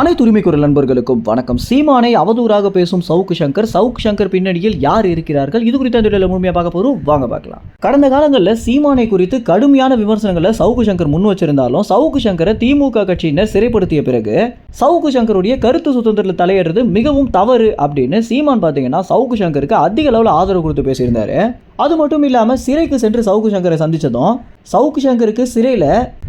அனைத்து உரிமைக்குரல் நண்பர்களுக்கும் வணக்கம். சீமானை அவதூறாக பேசும் சவுக்கு சங்கர் சவுக்கு சங்கர் பின்னணியில் யார் இருக்கிறார்கள்? இது குறித்த இந்த முழுமையாக பார்க்க போறோம். வாங்க பார்க்கலாம். கடந்த காலங்களில் சீமானை குறித்து கடுமையான விமர்சனங்களை சவுக்கு சங்கர் முன் வச்சிருந்தாலும் சவுக்கு சங்கரை திமுக கட்சியினர் சிறைப்படுத்திய பிறகு சவுக்கு சங்கருடைய கருத்து சுதந்திரத்தில் தலையிடுறது மிகவும் தவறு அப்படின்னு சீமான் பார்த்தீங்கன்னா சவுக்கு சங்கருக்கு அதிக அளவில் ஆதரவு கொடுத்து பேசியிருந்தாரு. அது மட்டும் இல்லாமல் சிறைக்கு சென்று சவுக்கு சங்கரை சந்தித்ததும் சவுக்கு சங்கருக்கு சிறையில்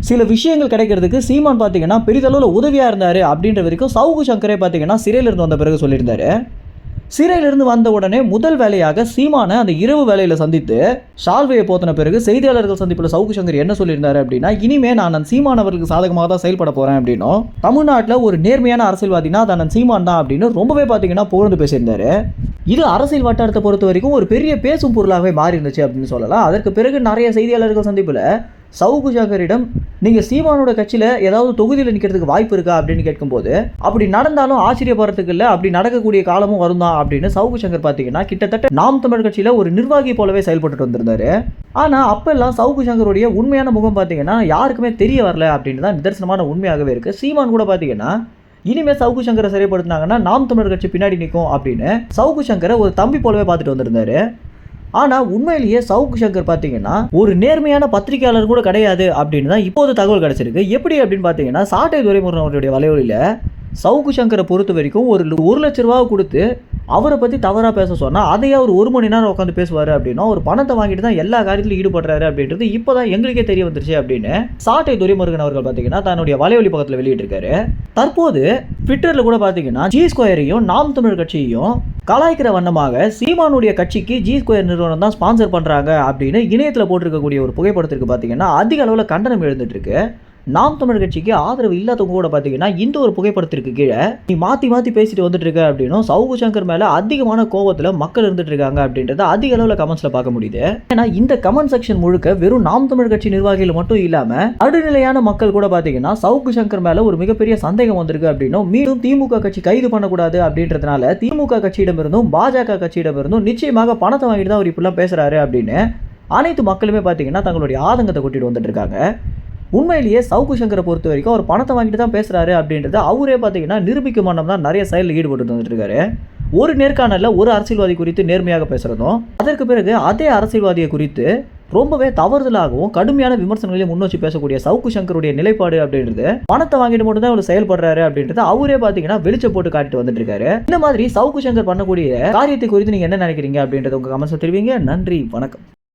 சில விஷயங்கள் கிடைக்கிறதுக்கு சீமான் பார்த்தீங்கன்னா பெரிதளவில் உதவியாக இருந்தார் அப்படின்ற வரைக்கும் சவுக்கு சங்கரே பார்த்தீங்கன்னா சிறையிலிருந்து வந்த பிறகு சொல்லியிருந்தாரு. சிறையிலிருந்து வந்த உடனே முதல் வேலையாக சீமானை அந்த இரவு வேலையில் சந்தித்து ஷால்வையை போத்தின பிறகு செய்தியாளர்கள் சந்திப்பில் சவுக்கு சங்கர் என்ன சொல்லியிருந்தாரு அப்படின்னா இனிமே நான் அந்த சீமான் அவர்களுக்கு சாதகமாக தான் செயல்பட போகிறேன் அப்படின்னும். தமிழ்நாட்டில் ஒரு நேர்மையான அரசியல்வாதினா அது அண்ணன் சீமான் தான் அப்படின்னு ரொம்பவே பார்த்தீங்கன்னா புகழ்ந்து பேசியிருந்தாரு. இது அரசியல் வட்டாரத்தை பொறுத்த வரைக்கும் ஒரு பெரிய பேசும் பொருளாகவே மாறி இருந்துச்சு அப்படின்னு சொல்லலாம். அதற்கு பிறகு நிறைய செய்தியாளர்கள் சந்திப்பில் சவுகு சங்கரிடம் நீங்கள் சீமானோட கட்சியில் ஏதாவது தொகுதியில் நிற்கிறதுக்கு வாய்ப்பு இருக்கா? அப்படின்னு கேட்கும்போது அப்படி நடந்தாலும் ஆச்சரியப்படுறதுக்கு இல்லை அப்படி நடக்கக்கூடிய காலமும் வரும் தான் அப்படின்னு சவுகு சங்கர் பார்த்தீங்கன்னா கிட்டத்தட்ட நாம் தமிழ் கட்சியில் ஒரு நிர்வாகி போலவே செயல்பட்டு வந்திருந்தாரு. ஆனால் அப்போல்லாம் சவுக்கு சங்கருடைய உண்மையான முகம் பார்த்தீங்கன்னா யாருக்குமே தெரிய வரல அப்படின்னு தான் நிதர்சனமான உண்மையாகவே இருக்குது சீமான் கூட பார்த்தீங்கன்னா இனிமேல் சவுக்கு சங்கரை சிறைப்படுத்தினாங்கன்னா நாம் தமிழர் கட்சி பின்னாடி நிற்கும் அப்படின்னு சவுக்கு சங்கரை ஒரு தம்பி போலவே பார்த்துட்டு வந்திருந்தாரு. ஆனால் உண்மையிலேயே சவுக்கு சங்கர் பார்த்தீங்கன்னா ஒரு நேர்மையான பத்திரிகையாளர் கூட கிடையாது அப்படின்னு தான் இப்போது தகவல் கிடைச்சிருக்கு. எப்படி அப்படின்னு பார்த்தீங்கன்னா சாட்டை துரைமுருகன் அவருடைய வலைவலியில் சவுக்கு சங்கரை பொறுத்த வரைக்கும் ஒரு ஒரு லட்ச ரூபாவை கொடுத்து அவரை பற்றி தவறாக பேச சொன்னால் அதையே அவர் ஒரு மணி நேரம் உட்காந்து பேசுவார் அப்படின்னா ஒரு பணத்தை வாங்கிட்டு தான் எல்லா காரியத்திலும் ஈடுபடுறாரு அப்படின்றது இப்போ தான் எங்களுக்கே தெரிய வந்துருச்சு அப்படின்னு சாட்டை துரைமுருகன் அவர்கள் பார்த்தீங்கன்னா தன்னுடைய வலைவலி பக்கத்தில் வெளியிட்டிருக்காரு. தற்போது ட்விட்டரில் கூட பார்த்தீங்கன்னா ஜி ஸ்கொயரையும் நாம் தமிழ் கட்சியையும் கலாய்க்கிற வண்ணமாக சீமானுடைய கட்சிக்கு ஜி ஸ்கொயர் நிறுவனம் தான் ஸ்பான்சர் பண்ணுறாங்க அப்படின்னு இணையத்தில் போட்டிருக்கக்கூடிய ஒரு புகைப்படத்திற்கு பார்த்தீங்கன்னா அதிக அளவில் கண்டனம் எழுந்துட்டு இருக்கு. நாம் தமிழ் கட்சிக்கு ஆதரவு இல்லாதவங்க கூட பார்த்தீங்கன்னா இந்த ஒரு புகைப்படத்திற்கு கீழே நீ மாற்றி மாற்றி பேசிட்டு வந்துட்டு இருக்க அப்படின்னும் சவுகு சங்கர் மேலே அதிகமான கோவத்தில் மக்கள் இருந்துட்டு இருக்காங்க அப்படின்றத அதிக அளவில் கமெண்ட்ஸில் பார்க்க முடியுது. ஏன்னா இந்த கமெண்ட் செக்ஷன் முழுக்க வெறும் நாம் தமிழ் கட்சி நிர்வாகிகள் மட்டும் இல்லாமல் நடுநிலையான மக்கள் கூட பார்த்தீங்கன்னா சவுகு சங்கர் மேலே ஒரு மிகப்பெரிய சந்தேகம் வந்திருக்கு அப்படின்னும் மீண்டும் திமுக கட்சி கைது பண்ணக்கூடாது அப்படின்றதுனால திமுக கட்சியிடமிருந்தும் பாஜக கட்சியிடமிருந்தும் நிச்சயமாக பணத்தை வாங்கிட்டு தான் அவர் இப்படிலாம் பேசுகிறாரு அப்படின்னு அனைத்து மக்களுமே பார்த்தீங்கன்னா தங்களுடைய ஆதங்கத்தை கொட்டிட்டு வந்துட்டு இருக்காங்க உண்மையிலேயே சவுக்கு சங்கரை பொறுத்த வரைக்கும் அவர் பணத்தை வாங்கிட்டு தான் பேசுகிறாரு அப்படின்றத அவரே பார்த்தீங்கன்னா நிரூபிக்கும் மன்னம் தான் நிறைய செயலில் ஈடுபட்டு வந்துட்டு இருக்காரு ஒரு நேர்காணலில் ஒரு அரசியல்வாதி குறித்து நேர்மையாக பேசுகிறதும் அதற்கு பிறகு அதே அரசியல்வாதியை குறித்து ரொம்பவே தவறுதலாகவும் கடுமையான விமர்சனங்களையும் முன் வச்சு பேசக்கூடிய சவுக்கு சங்கருடைய நிலைப்பாடு அப்படின்றது பணத்தை வாங்கிட்டு மட்டும் தான் அவர் செயல்படுறாரு அப்படின்றது அவரே பார்த்தீங்கன்னா வெளிச்ச போட்டு காட்டிட்டு வந்துட்டு இருக்காரு இந்த மாதிரி சவுக்கு சங்கர் பண்ணக்கூடிய காரியத்தை குறித்து நீங்கள் என்ன நினைக்கிறீங்க அப்படின்றத உங்கள் கமெண்ட்ஸ் தெரிவிங்க. நன்றி வணக்கம்.